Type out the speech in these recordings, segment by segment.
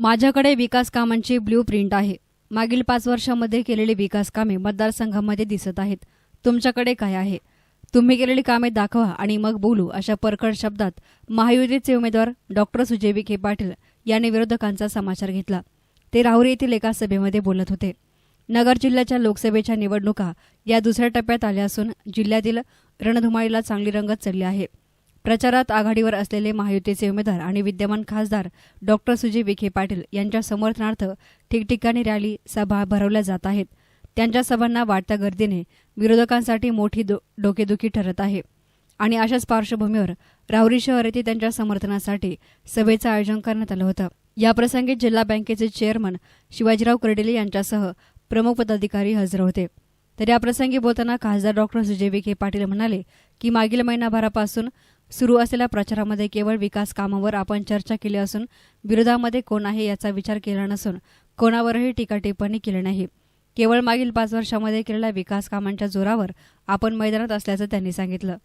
माझ्याकडे विकास कामांची blue print आहे. मागील पाच वर्षामध्ये केलेली विकास कामे मतदारसंघामध्ये दिसत आहेत. तुमच्याकडे काय आहे? तुम्ही केलेली कामे दाखवा आणि मग बोलू अशा परखड शब्दात महायुतीचे उमेदवार डॉक्टर सुजय विखे पाटील यांनी विरोधकांचा समाचार घेतला. ते राहुरी येथील एका सभेमध्ये बोलत होते. नगर जिल्ह्याच्या लोकसभेच्या निवडणुका या दुसऱ्या टप्प्यात आल्या असून जिल्ह्यातील रणधुमाळीला चांगली रंगत चढली आहे. प्रचारात आघाडीवर असलेले महायुतीचे उमेदवार आणि विद्यमान खासदार डॉक्टर सुजय विखे पाटील यांच्या समर्थनार्थ ठिकठिकाणी रॅली सभा भरवल्या जात आहेत. त्यांच्या सभांना वाढत्या गर्दीने विरोधकांसाठी मोठी दो डोकेदुखी ठरत आहे. आणि अशाच पार्श्वभूमीवर राहुरी शहर येथे त्यांच्या समर्थनासाठी सभेचं आयोजन करण्यात आलं होतं. याप्रसंगी जिल्हा बँकेचे चेअरमन शिवाजीराव कर्डिले यांच्यासह प्रमुख पदाधिकारी हजर होते. तर याप्रसंगी बोलताना खासदार डॉक्टर सुजय विखे पाटील म्हणाले की मागील महिनाभरापासून सुरू असलेल्या प्रचारामध्ये केवळ विकास कामावर आपण चर्चा केली असून विरोधामध्ये कोण आहे याचा विचार केला नसून कोणावरही टीका टिप्पणी केली नाही. केवळ मागील पाच वर्षामध्ये केलेल्या विकास कामांच्या जोरावर आपण मैदानात असल्याचं त्यांनी सांगितलं.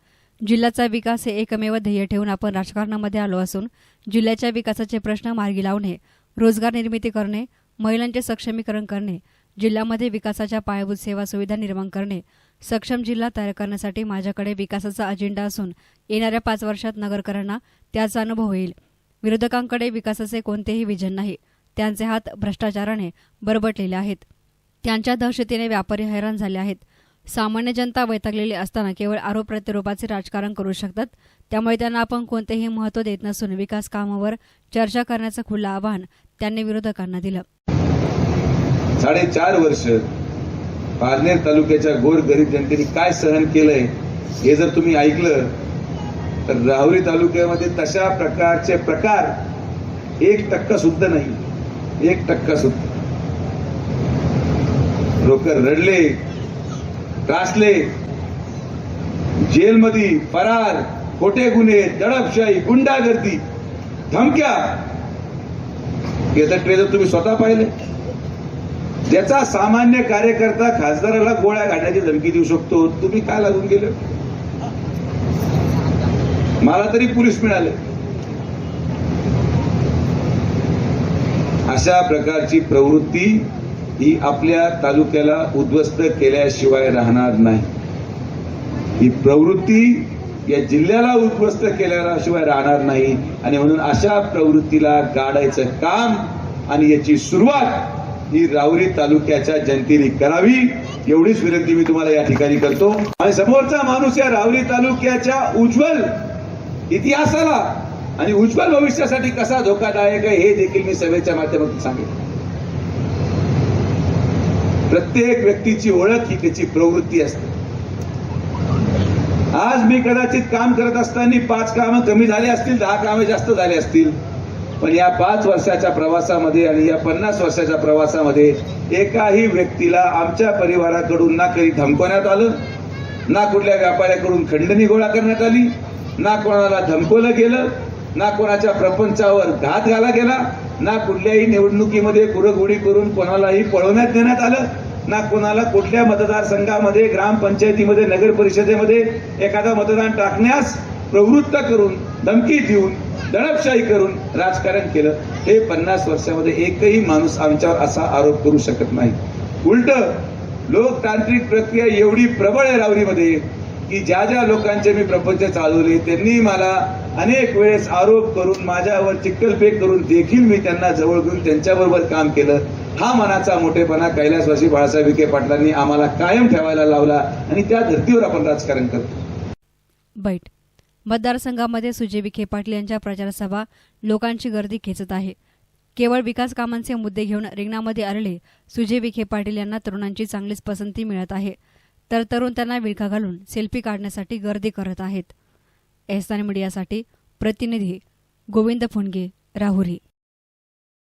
जिल्ह्याचा विकास हे एकमेव ध्येय ठेवून आपण राजकारणामध्ये आलो असून जिल्ह्याच्या विकासाचे प्रश्न मार्गी लावणे रोजगार निर्मिती करणे महिलांचे सक्षमीकरण करणे जिल्ह्यामध्ये विकासाच्या पायाभूत सेवा सुविधा निर्माण करणे सक्षम जिल्हा तयार करण्यासाठी माझ्याकडे विकासाचा अजेंडा असून येणाऱ्या पाच वर्षात नगरकरांना त्याचा अनुभव होईल. विरोधकांकडे विकासाचे कोणतेही विजन नाही. त्यांचे हात भ्रष्टाचाराने बरबटलेले आहेत. त्यांच्या दहशतीने व्यापारी हैराण झाले आहेत. सामान्य जनता वैतागलेली असताना केवळ आरोप प्रत्यारोपाचे राजकारण करू शकतात. त्यामुळे त्यांना आपण कोणतेही महत्त्व देत नसून विकास कामावर चर्चा करण्याचं खुलं आवाहन त्यांनी विरोधकांना दिलं. साडेचार वर्ष पारनेर तालुक्याच्या गोर गरीब जनतेने काय सहन केलंय हे जर तुम्ही ऐकलं तर राहुरी तालुक्यामध्ये तशा प्रकारचे प्रकार एक टक्का सुद्धा नाही. एक टक्का सुद्धा. लोक रडले त्रासले जेलमध्ये फरार खोटे गुन्हे दडपशाही गुंडागर्दी धमक्या. याचा ट्रेजर तुम्ही स्वतः पाहिले ज्याचा सामान्य कार्यकर्ता खासदाराला गोळ्या घालण्याची धमकी देऊ शकतो तुम्ही काय लागून गेले? मला तरी पोलीस मिळाले. अशा प्रकारची प्रवृत्ती ही आपल्या तालुक्याला उद्ध्वस्त केल्याशिवाय राहणार नाही. ही प्रवृत्ती या जिल्ह्याला उद्ध्वस्त केल्याशिवाय राहणार नाही. आणि म्हणून अशा प्रवृत्तीला गाडायचं काम आणि याची सुरुवात ही रावरी तालुक्याच्या जनतेने करावी एवढीच विनंती मी तुम्हाला या ठिकाणी करतो. आणि समोरचा माणूस या रावरी तालुक्याच्या उज्ज्वल इतिहासाला आणि उज्ज्वल भविष्यासाठी कसा धोकादायक आहे हे देखील मी सभेच्या माध्यमातून सांगेन. प्रत्येक व्यक्तीची ओळख ही त्याची प्रवृत्ती असते. आज मी कदाचित काम करत असताना पाच कामं कमी झाली असतील दहा कामं जास्त झाली असतील. पण या पाच वर्षाच्या प्रवासामध्ये आणि या पन्नास वर्षाच्या प्रवासामध्ये एकाही व्यक्तीला आमच्या परिवाराकडून ना कधी धमकवण्यात आलं ना कुठल्या व्यापाऱ्याकडून खंडणी गोळा करण्यात आली ना कोणाला धमकवलं गेलं ना कोणाच्या प्रपंचावर घात घाला गेला ना कुठल्याही निवडणुकीमध्ये कुरघोडी करून कोणालाही पळवण्यात देण्यात आलं ना कोणाला कुठल्या मतदारसंघामध्ये ग्रामपंचायतीमध्ये नगर परिषदेमध्ये एखादा मतदान टाकण्यास प्रवृत्त करून धमकी देऊन दडपशाही करून राजकारण केलं हे पन्नास वर्षामध्ये एकही माणूस आमच्यावर असा आरोप करू शकत नाही. उलट लोकतांत्रिक प्रक्रिया एवढी प्रबळ आहे रावरीमध्ये की ज्या ज्या लोकांचे मी प्रपंच चालवले त्यांनी मला अनेक वेळेस आरोप करून माझ्यावर चिक्कलपेक करून देखील मी त्यांना जवळ घेऊन त्यांच्याबरोबर काम केलं. हा मनाचा मोठेपणा कैलासवासी बाळासाहेब विखे पाटलांनी आम्हाला कायम ठेवायला लावला आणि त्या धर्तीवर आपण राजकारण करतो. बैठ. मतदारसंघामध्ये सुजय विखे पाटील यांच्या प्रचारसभा लोकांची गर्दी खेचत आहे. केवळ विकास कामांचे मुद्दे घेऊन रिंगणामध्ये आलेले सुजय विखे पाटील यांना तरुणांची चांगलीच पसंती मिळत आहे. तर तरुण त्यांना विळखा घालून सेल्फी काढण्यासाठी गर्दी करत आहेत. एहसान मीडियासाठी प्रतिनिधी गोविंद फुंडगे राहुरी.